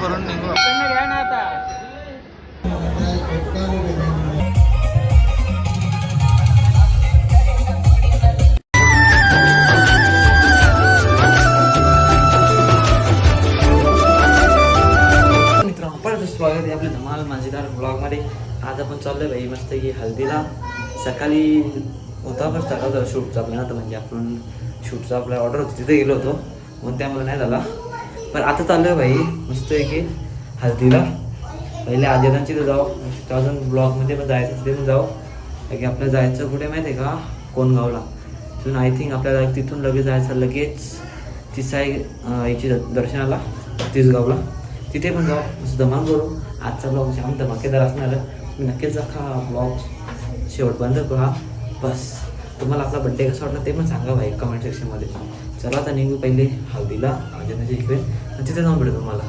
करून निघू. घ्या ना आता. मित्रांनो परत स्वागत आहे आपल्या धमाल माझेदार ब्लॉगमध्ये. आज आपण चाललोय भाई मस्त की हल्दीला सकाळी होता पण सकाळ होता शूटचा प्लॅन होता म्हणजे आपण शूटचा आपला ऑर्डर होती तिथे गेलो होतो. म्हणून त्यामुळे नाही झाला. पण आता चाललोय भाई. मस्त आहे की हळदीला. पहिले आजोबांची तर जाऊ. तिथं अजून ब्लॉकमध्ये पण जायचं तिथे पण जाऊ. की आपल्याला जायचं कुठे माहिती आहे का? कोणगावला तिथून आय थिंक आपल्याला तिथून लगेच जायचं लगेच तिसाई याची दर्शनाला तिसगावला. तिथे पण जाऊ. मस्त धमाल करू. आजचा ब्लॉग जाम धमाकेदार असणार तुम्ही नक्कीच दाखवा ब्लॉग. बंद करा. बस. तुम्हाला आपला बड्डे कसा वाटला ते पण सांगा भाई कमेंट सेक्शनमध्ये चला आता निघू पहिले हळदीला अजूनच्या इकडे. आणि तिथे जाऊन भेटू तुम्हाला.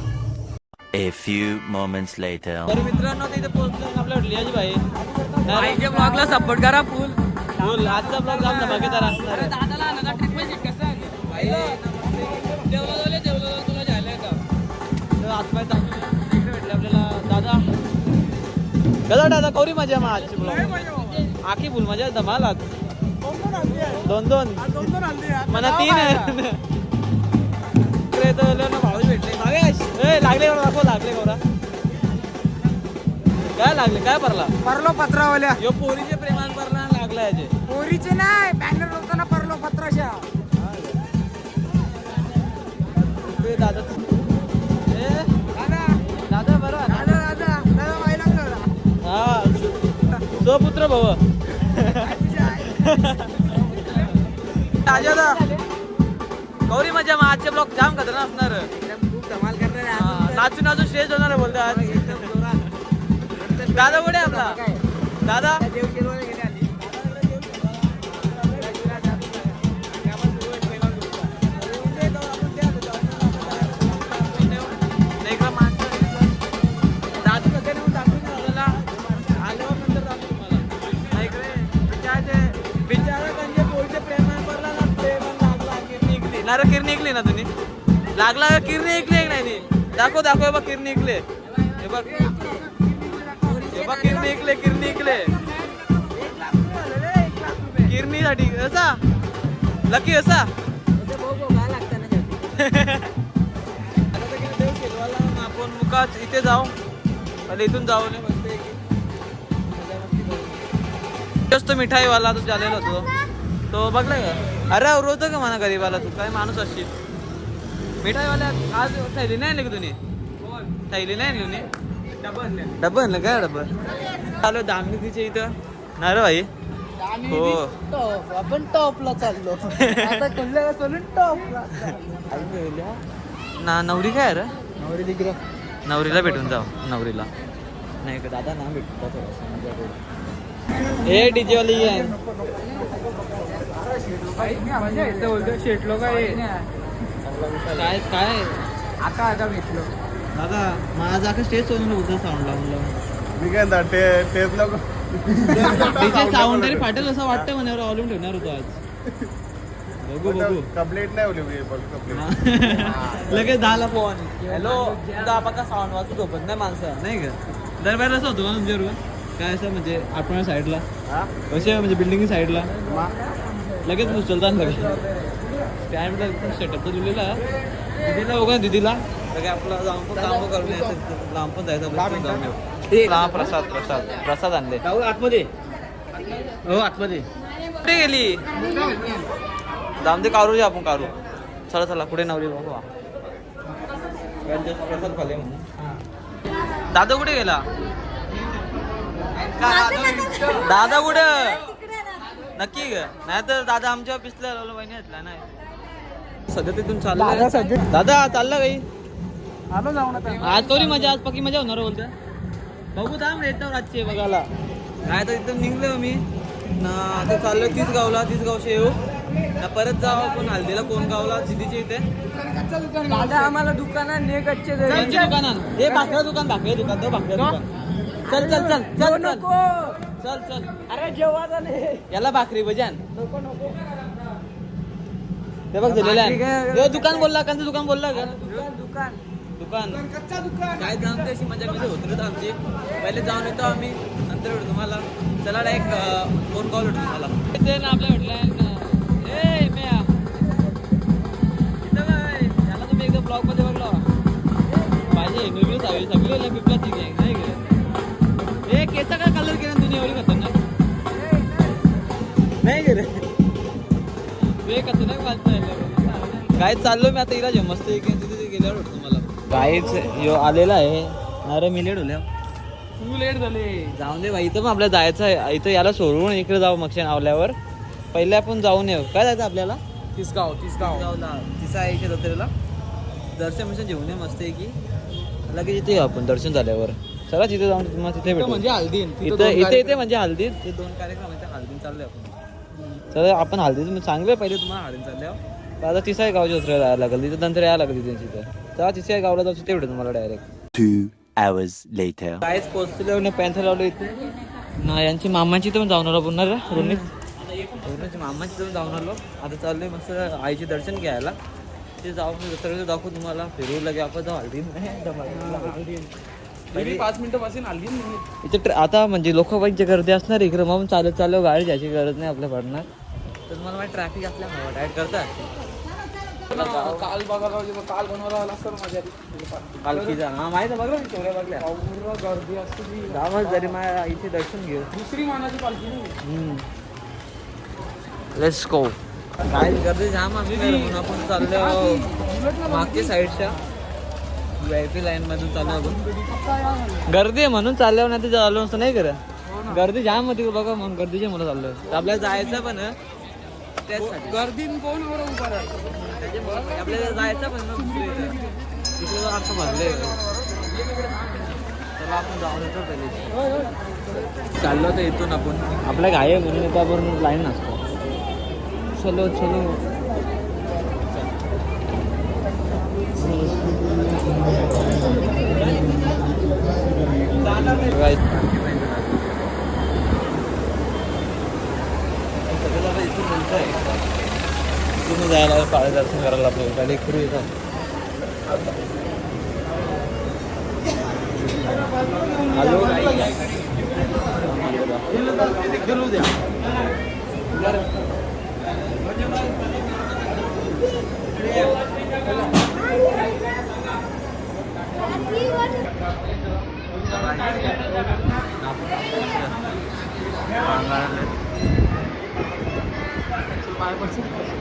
A few moments later. तर मित्रांनो तिथे पोहोचलो आपल्या लिहाजी भाई भाईच्या ब्लॉगला सपोर्ट करा फुल फुल आजचा ब्लॉग जाम धमाकेदार असणार आहे. दादाला आणा ट्रिपमध्ये कसं भाई देवला जाऊया देवला जाऊ तुला झालंय का तर चांगलं इकडे भेटले आपल्याला दादा. कसा दादा? कौरी मजा मग आजची ब्लॉग आखी फुल मजा धमाल आज. दोन दोन. मला तीन इकडे तर ना भाऊ भेटले. भावेश. ए लागले गौरा दाखव लागले गौरा काय लागले? काय भरला? परलो पत्रावाल्या. यो पोरीचे प्रेमान भरला लागला याचे. पोरीचे नाही बॅनर होताना परलो पत्राशा ए, दादा. ए दादा. दादा बरं दादा दादा दादा व्हायला हा. स्वपुत्र भाऊ. दादा गौरी मजा मग आजचे ब्लॉग जाम खतरनाक असणार. खूप धमाल करणार आहे नाचून नाचून स्टेज होणार बोलतात. दादा कुठे आपला? दादा लागला किरणी ऐकले नाही ती? दाखव दाखव बघ किरणी इकले हे बघ. हे बघ किरणी इकले किरणी इकले किरणीसाठी असा? लकी असा? आपण मुकाच इथे जाऊ. आणि इथून जाऊ नये जास्त मिठाईवाला तो चालेल होतो तो बघला का? अरे रोज का म्हणा गरीबाला तू? काय माणूस असशील? मिठाईवाल्या आज थैली नाही आणली का तुम्ही थैली नाही आणली तुम्ही डब्बा आणलं. काय डब्बा आलो दामनीतीच्या इथं. ना रे भाई. हो. टॉप. आपण टॉपला चाललो. आता कुल्ल्याला सोडून टॉपला ना नवरी काय रे? नवरी दिग्रह नवरीला भेटून जाऊ. नवरीला. नाही का दादा ना भेटू हे डीजे वाली आहे शेटलो काय काय काय? आता आता भेटलो. दादा माझा का स्टेज सोडून होतं साऊंड लावून मी काय म्हणता ते नको. डीजे साऊंड तरी फाटेल असं वाटतं म्हणे वॉल्यूम ठेवणार होतो आज. बघू बघू. कंप्लेंट नाही होली मी पण कंप्लेंट लगेच दहाला फोन हॅलो का साऊंड वाजत झोपत नाही माणसं? नाही का? दरबार असं होतं तुमच्या बरोबर काय असं म्हणजे आपण साईडला कसे म्हणजे बिल्डिंग साईडला लगेच उचलतात लगेच स्टँडला सेटअप तर दिलेला दिदीला बघा दिदीला. सगळे आपला जाऊन पण काम करून यायचं. तिथं लांब पण जायचं आपण. तिथून जाऊन येऊ. हा प्रसाद प्रसाद. प्रसाद आणले. आतमध्ये. हो आतमध्ये. कुठे गेली? जाऊन दे काढू आपण काढू चला चला कुठे नवरी बघू प्रसाद खाले दादा कुठे गेला? दादा कुठं? नक्की ग. नाही तर दादा आमच्या पिसला लावलं बहिणी घेतला नाही. सध्या तिथून चाललं सध्या- दादा चाललं काही? आलो जाऊन आज कवरी मजा आज पक्की मजा होणार बोलतोय. बघू थांब येतो रातची बघायला. काय तर इथं निघलो मी ना आता चाललो तीच गावला तीच गावशी येऊ परत जाऊ आपण हल्दीला कोण गावला सिद्धीच्या इथे. दादा आम्हाला दुकानात ने गच्चे दे. कोणत्या दुकानात. हे भाकऱ्या दुकान भाकऱ्या दुकान तो भाकऱ्या दुकान. चल चल चल चल चल. चल चल. अरे जेव्हा याला भाकरी भजन. नको नको. ते बघ दिलेलं आहे. काय- हे दुकान बोलला कंचं दुकान बोलला का? दुकान दुकान. दुकान. कच्चा दुकान. काय जाऊन अशी मजा मजा होत होती आमची? पहिले जाऊन येतो आम्ही नंतर भेटू तुम्हाला. चला एक फोन कॉल भेटू तुम्हाला. ते ना आपल्या भेटला ए म्या. इथं काय याला तुम्ही एकदा ब्लॉगमध्ये बघलो पाहिजे निर्मित हवी सगळी बिबलाची गँग नाही का? ए केसा काय कलर केला तुम्ही? एवढी खतरनाक. नाही गेले वाचता काय चाललो मी आता इलाज मस्त एक तिथे गेल्यावर भेटतो तुम्हाला काहीच यो आलेला आहे. अरे मी लेट होल्या. तू लेट झाले. जाऊन दे भाई इथं पण आपल्याला जायचं आहे. इथं याला सोडून इकडे जाऊ मक्षण आवल्यावर पहिले आपण जाऊन येऊ. काय जायचं आपल्याला? तिसगाव तिसगाव. तिसा यायच्या जत्रेला दर्शन मिशन घेऊन ये मस्त आहे की. लगेच इथे येऊ आपण दर्शन झाल्यावर. चला तिथे जाऊन तुम्हाला तिथे भेटू. म्हणजे हल्दी इथं इथे इथे म्हणजे हल्दीत ते दोन कार्यक्रम आहेत त्या हल्दीत चालले आपण. चला आपण हल्दीत म्हणजे चांगलं पहिले तुम्हाला हल्दीत चालल्यावर. तर आता तिसाही गावच्या जत्रेला यायला लागेल तिथं नंतर यायला लागेल त्यांची इथं तेव्हा तिसऱ्या गावला जाऊ भेटू तुम्हाला डायरेक्ट Two hours later. कायच पोचले पॅन्थर लावलं इथे. ना यांची मामाची तर जाऊन आलो पुन्हा रे रोनीत रोनीची मामाची तर जाऊन आलो. आता चाललोय मस्त आईचे दर्शन घ्यायला. ते जाऊन सगळं दाखवू तुम्हाला. फिरू लगे आपण जाऊ हल्दी मी पाच मिनिटं इथे ट्र- आता म्हणजे लोकवाईची गर्दी असणार इकडे मग चालत चाललो गाडी जायची गरज नाही आपल्या पडणार. तर तुम्हाला माहिती ट्रॅफिक असल्यामुळे डायरेक्ट करतात काल बघायला म्हणजे काल बनवायला आला तर मजा आली पालखीचा. हा माहिती आहे बघलं मी चोऱ्या बघल्या. पूर्ण गर्दी असते ती. गावात जरी माझ्या आईचे दर्शन घेऊ. दुसरी मानाची पालखी नाही. लेट्स गो काय गर्दी जाम असते म्हणून आपण चाललो मागच्या साईडच्या व्ही आय पी लाईन मधून चाललो आपण गर्दी आहे म्हणून चालल्यावर नाही तर चाललो नसतं नाही करत गर्दी जाम होती बघा म्हणून गर्दीच्या म्हणून चाललोय. तर आपल्याला जायचं पण गर्दीन कोण उभा राहतो आपल्याला जायचं पण ना. तिकडे असं भरले तर आपण जाऊन येतो पहिले. चाललो तर इथून आपण. आपल्या घाई म्हणून इथं आपण लाईन नसतो चलो चलो Guys. सगळं इथून बोलतोय तुम्ही जायला पाळे दर्शन करायला आपल्याला येतात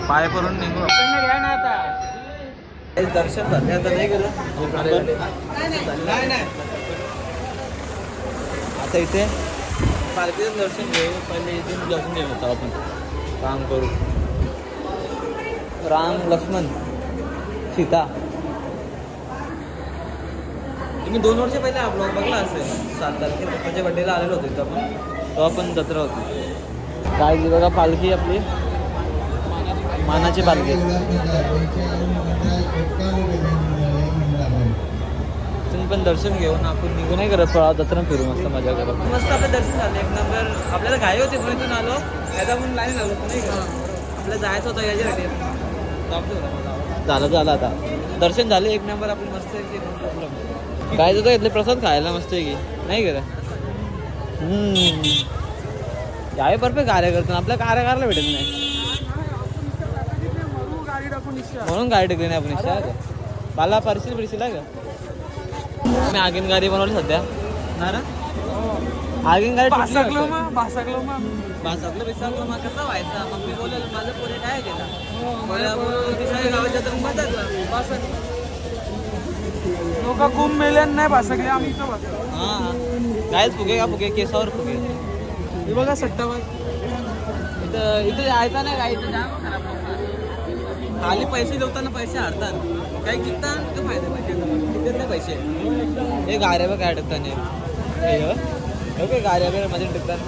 पाय करून निघू घ्या ना आता. दर्शन झाले. आता नाही गेलं. आता इथे पालखीचं दर्शन घेऊ पहिले इथून दर्शन घेऊ होतो आपण. काम करू. राम लक्ष्मण सीता. तुम्ही दोन वर्ष पहिले ब्लॉग बघला असेल. सात तारखेला पप्पाच्या बड्डेला आलेलो होतो इथं आपण. तेव्हा पण जत्रा होती. काय ती बघा पालखी आपली. मानाची पालखी तुम्ही पण दर्शन घेऊन आपण निघू नाही करत पळा जत्रा फिरू मस्त मजा करत. मस्त आपलं दर्शन झालं एक नंबर. आपल्याला घाई होती इथून आलो. याचा पण लाईन होतो नाही का? आपल्याला जायचं होतं याच्यासाठी झालं झालं आता. दर्शन झालं एक नंबर आपली मस्त आहे. की काय होतं इथले प्रसाद खायला मस्त आहे की नाही करा यावे परफेक्ट कार्य करतो आपल्या कार्य करायला भेटत नाही. म्हणून गाडी टेकली नाही आपण इच्छा. मला परशील बिरशील आहे का? मी आगीन गाडी बनवली सध्या. ना ना आगीन गाडी भासकलो. मग भासकलो मग. भासकलं बिसकलं मग कसं व्हायचं? मग मी बोललो माझं पोरे काय भासक लोक कुंभ मेल्यान नाही भासकले आम्ही इथं भासकलो. हां. कायच फुगे का फुगे? केसावर फुगे. हे बघा सट्टा बाई. इथं इथं जायचं नाही काय इथं जाम खराब. खाली पैसे देताना पैसे हरतात काही कितात तो फायदा पैसे किती नाही पैसे. हे बघ काय हे हो. हे काय गाड्या बघमध्ये टिकतात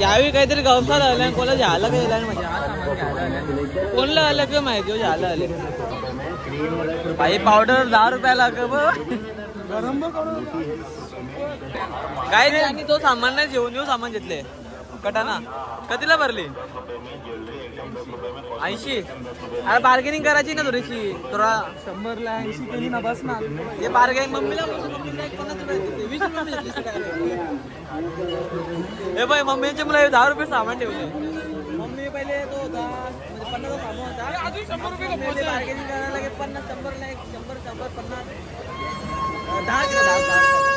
यावेळी काहीतरी गवसाल आलं कोणाला झालं का आलं म्हणजे हा. कोणाला आलं किंवा माहिती हो झालं आले. भाई पावडर दहा रुपयाला का गरम काय नाही आणि तो सामान नाही घेऊन येऊ सामान घेतले कटाना. कधीला भरली? ऐंशी. अरे बार्गेनिंग करायची ना थोडीशी थोडा शंभरला ऐंशी केली ना बस ना. हे बार्गेनिंग मम्मीला? हे बाई मम्मीचे मला दहा रुपये सामान ठेवले. मम्मी पहिले तो होता म्हणजे पन्नास सामान होता. शंभर रुपये बार्गेनिंग करायला लागे पन्नास शंभरला एक शंभर शंभर पन्नास. दहा किलो दहा दहा.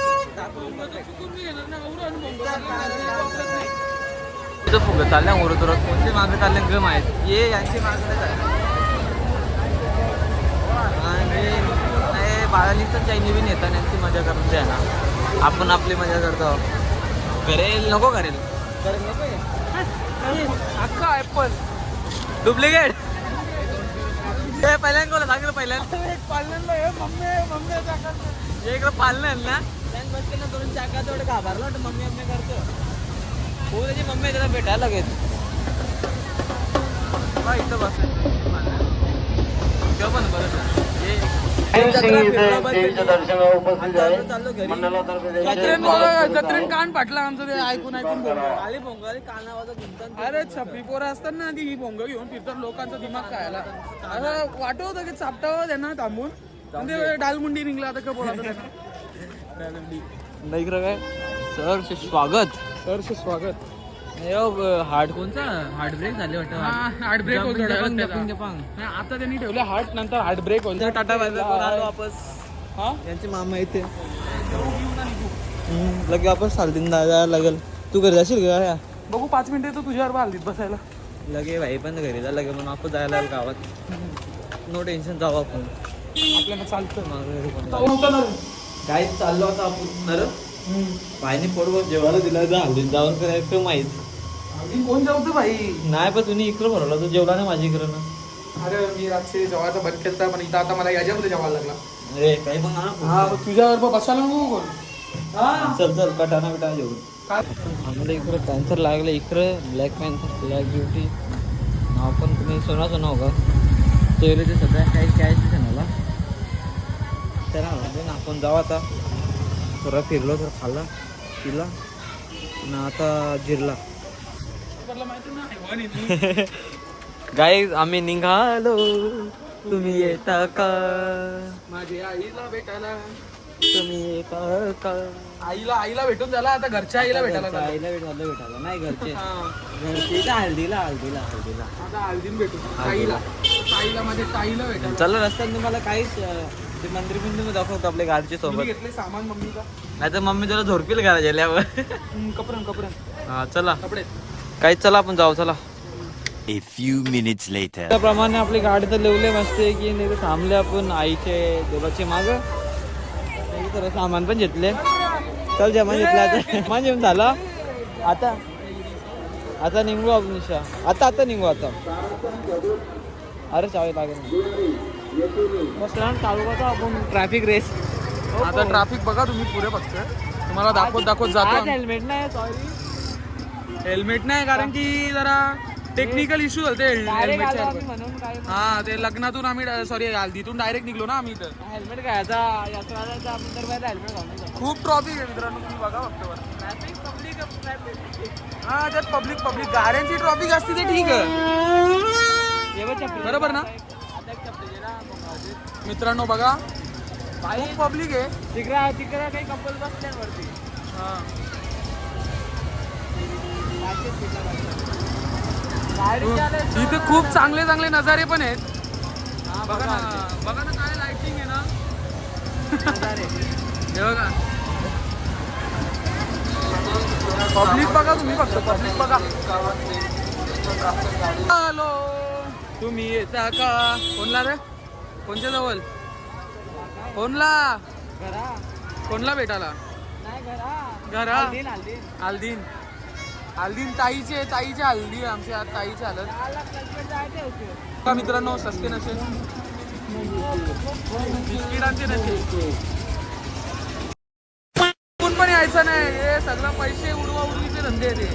तिथं फुगं? चालल्या उरत कोणते मागे चालले? गम आहेत. ये यांची मागे नाही बाळाली तर चायनी बी नेता यांची मजा करून द्या ना. आपण आपली मजा करतो करेल नको करेल. करेल नको अख्खा ऍपल डुप्लिकेट. हे पहिल्यांदा कोणा सांगितलं पहिल्यांदा? मम्मी मम्मी इकडं आहे ना त्यांनी बसते ना दोन चाका तेवढं घाबरला वाटतं मम्मी मम्मी करतो हो त्याची मम्मी त्याला भेटायला लागेल बा इथं बस. तेव्हा पण बरं. जत्रेन कान फाटला आमचं ते ऐकून ऐकून आली पोंगाली कानावाचा गुंतन अरे छपरी पोरं असतात ना ती ही भोंग घेऊन फिरतात लोकांचा दिमाग खायला. असं वाटत होतं की चापटावं त्यांना थांबून. ते डालमुंडी निघला आता का बोला नाही काय? सर स्वागत. सरचे स्वागत. हार्ट कोणचा? हार्ट ब्रेक झाले हा हार्ट ब्रेक त्याचा. नाही, आता त्यांनी ठेवले हार्ट नंतर हार्ट ब्रेक होईल टाटा बाय बाय वापस. हा? यांची मामा इथे. लगे वापस चालतील जायला लागेल. तू घरी जाशील का? बघू पाच मिनिटं तर तुझ्यावर बालदीत बसायला. लगे भाई पण घरी जा लगे म्हणून आपण जायला लागेल गावात. नो टेन्शन जाऊ आपण. आपल्याला चालतं. माझं घरी पण जाऊ. काय चाललो होता आपण. नर पाहिजे पोटवर जेवायला दिला हल्ली जाऊन करायचं माहीत. आधी कोण जेवतं भाई? नाही पण तुम्ही इकडं भरवला तो जेवला नाही माझी इकडं ना. अरे मी रात्री जेवायचा बंद केलता पण इथं आता मला याच्यामध्ये जेवायला लागला. अरे काही पण आणा हा मग तुझ्यावर पण बसायला नको कोण? हा? चल चल कटाना बिटा जेवू काय? आम्हाला इकडं पॅन्थर लागलं इकडं ब्लॅक पॅन्थर ब्लॅक ब्युटी नाव पण तुम्ही सोना सोना होगा. ते सगळ्या काही कॅश मला म्हणतो आपण जाऊ आता. थोडा फिरलो तर खाल्ला पिला आणि आता जिरला. गाई आम्ही निघालो. तुम्ही येता का? माझ्या आईला भेटायला. तुम्ही येता का? आईला आईला भेटून झाला आता घरच्या आईला भेटायला झालं. आईला भेटायला भेटायला. नाही घरचे. हा. घरचे का हल्दीला हल्दीला हल्दीला आता हळदीन भेटू. ताईला ताईला माझ्या ताईला भेटायला. चला रस्त्यात तुम्हाला काहीच ते मंदिर बिंदू दाखवतो आपल्या गाडीच्या तुम्ही सोबत. घेतले सामान मम्मीचा नाही तर मम्मी तुला झोरपील करा गेल्यावर कपडे कपडे. हा चला. कपडे. काहीच चला आपण जाऊ चला. A few minutes later. त्याप्रमाणे आपली गाडी तर लिवले मस्त की नाही तर थांबले आपण आईचे देवाचे माग. तर सामान पण घेतले. चल जेवण घेतलं आता. जेवण जेवण झालं. आता आता निघू आपण निशा. आता आता निघू आता. अरे चावी लागेल. आपण ट्रॅफिक रेस आता ट्रॅफिक बघा तुम्ही पुरे फक्त. तुम्हाला दाखवत दाखवत जातो. हेल्मेट नाही सॉरी हेल्मेट नाही कारण की जरा टेक्निकल इश्यू झाले हेल्मेटच्या हा ते लग्नातून आम्ही सॉरी हल्दीतून डायरेक्ट निघलो ना आम्ही तर हेल्मेट घालून खूप ट्रॉफिक आहे मित्रांनो तुम्ही बघा फक्त हा त्यात पब्लिक पब्लिक गाड्यांची ट्रॉफिक असते ते ठीक आहे. बरोबर ना? मित्रांनो बघा खूप पब्लिक आहे. तिकडे तिकडे काही कपल बसल्या वरती हा. इथे खूप चांगले चांगले नजारे पण आहेत. बघा ना बघा ना काय लाइटिंग आहे ना. हे बघा. पब्लिक बघा तुम्ही फक्त पब्लिक बघा. हॅलो. तुम्ही येता का? कोणला रे? कोणच्या जवळ? कोणला? कोणला भेटाला घरा. हल्दीन हल्दीन ताईचे ताईचे हल्दी आहे आमची आज ताईचे हलत. का मित्रांनो सस्ते नसेल बिस्किटांचे नसेल कोण पण यायचं नाही हे सगळं पैसे उडवा उडवीचे धंदे ते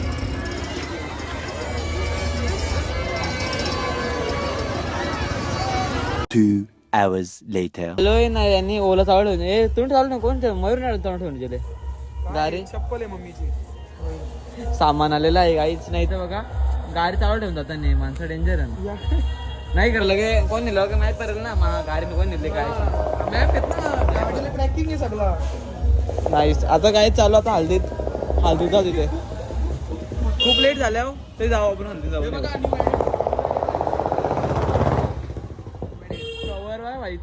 Two hours later. हॅलो नाही यांनी ओला चावलं ए तुम्ही चालू ना कोण ते मयूर नाही तोंड ठेवून गेले. गाडी. चप्पल आहे मम्मीची. सामान आलेलं आहे काहीच नाही तर बघा. गाडी चालू ठेवून जातात नाही माणसं डेंजर आहे नाही करलं लगे. कोण नेलं? का माहीत पडेल ना मा गाडीने कोण नेले काय? मॅप आहेत ना. गाडीला ट्रॅकिंग आहे सगळं. नाही आता काय चालू आता हल्दीत हल्दीत जाऊ तिथे. खूप लेट झाल्या हो. ते जाऊ आपण हल्दीत जाऊ बघा आणि मॅप. कवर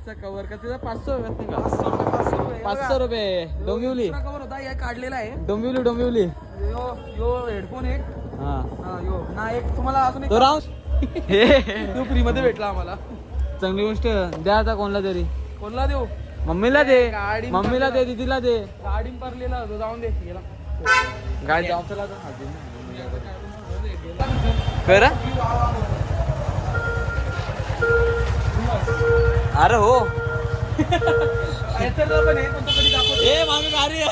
व्हाईटचा कवर का? तिचा पाचशे का? पाचशे रुपये, पाचशे रुपये. पाचशे. रुपये. डोंबिवली. cover होता हे काढलेला आहे. Dombivli Dombivli. Yo yo headphone एक. हा. हा, यो. ना एक तुम्हाला अजून एक हे तो फ्री मध्ये भेटला आम्हाला. चांगली गोष्ट. द्या आता कोणला तरी. कोणला देऊ? मम्मीला दे. गाडी- मम्मीला दे दीदीला दे. गाडी परलेला जाऊन दे गेला गाडी जाऊन. करा अरे हो. ए मागे गाडी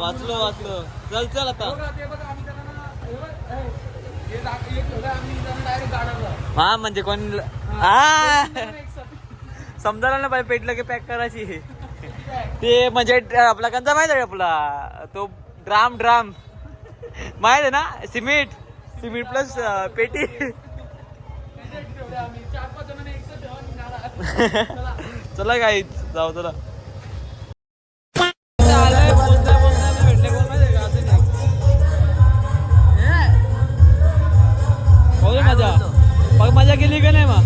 वाचलो वाचलो. चल चल आता. हे हे, म्हणजे कोण. समजायला ना पाहिजे पेटलं की पॅक करायची. ते म्हणजे आपला कंचा माहिती आहे आपला? तो ड्राम ड्राम. माहीत आहे ना? सिमेंट. सिमेंट प्लस पेटी. चला काही जाऊ चला. मजा. मग मजा केली का नाही मग?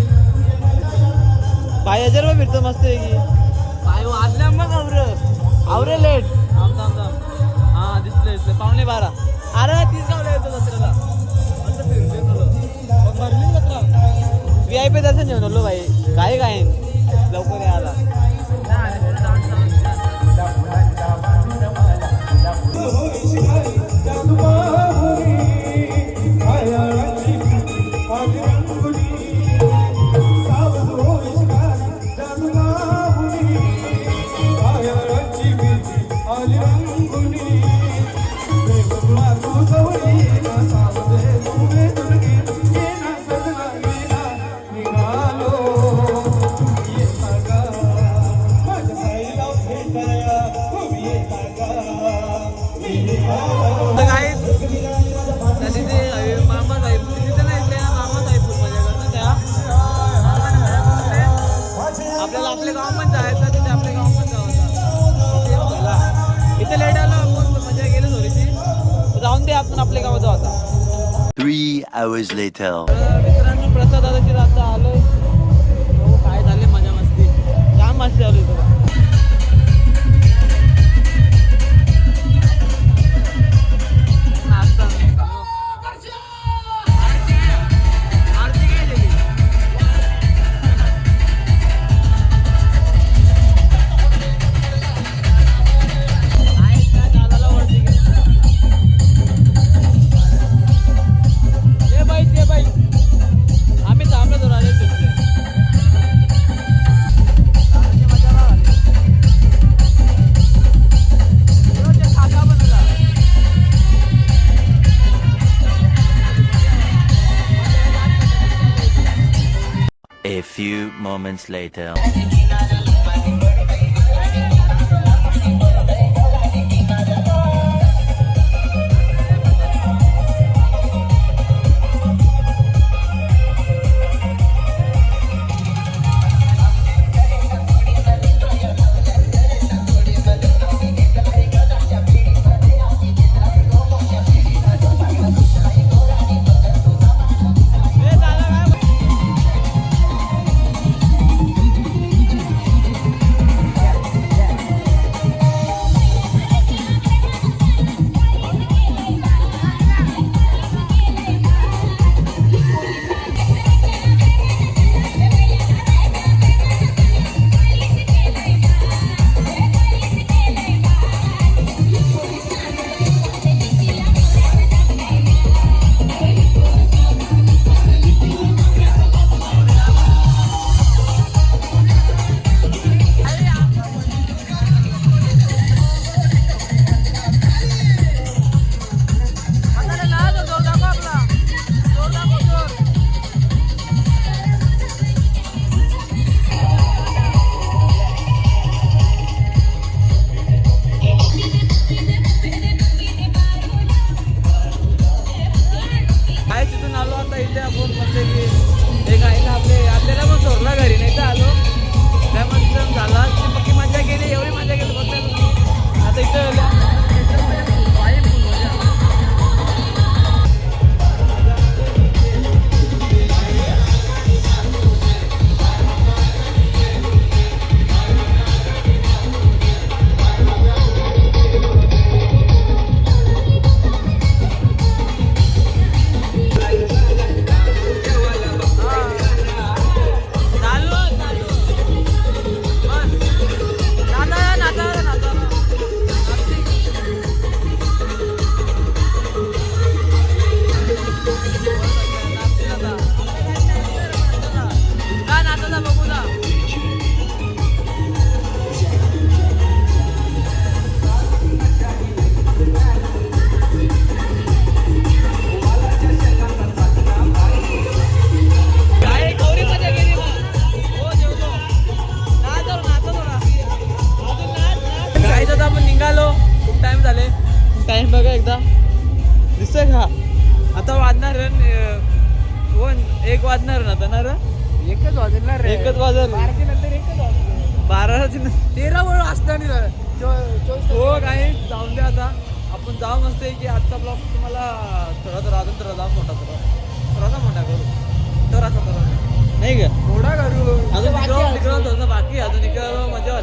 पाय हजार रुपये फिरतो मस्त आहे की पाय वाजल्या मग आवर आवरे लेट थांब थांब थांब. हा दिसले दिसले पावणे बारा. अरे तीस गावला येतो दसऱ्याला व्ही आय पी दर्शन घेऊन आलो भाई. काय काय? लवकर यायला आपल्याला आपले गाव पण जायचं तिथे आपले गाव पण जायचं इथे लेट आलो आपण मजा गेली थोडीशी. जाऊन दे आपण आपल्या गावात जाऊ आता hours later. तर मित्रांनो प्रसाद दादाची आता आलोय. हो, काय झाले मजा मस्ती. जाम मस्ती आली तुला later.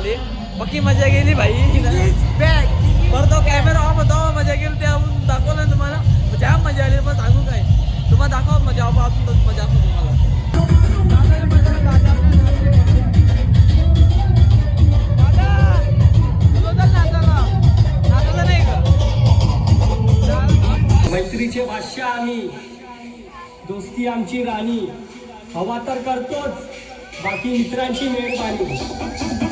इकडं बाकी मजा गेली भाई. बरं तो कॅमेरा ऑफ होता मजा गेली ते आपण दाखवलं तुम्हाला. ज्या मजा आली पण सांगू काय? तुम्हाला दाखवा मजा ऑफ आपण मजा तुम्हाला. नाही मैत्रीचे भाष्य आम्ही. दोस्ती आमची राणी. हवा तर करतोच. बाकी मित्रांची मेहरबानी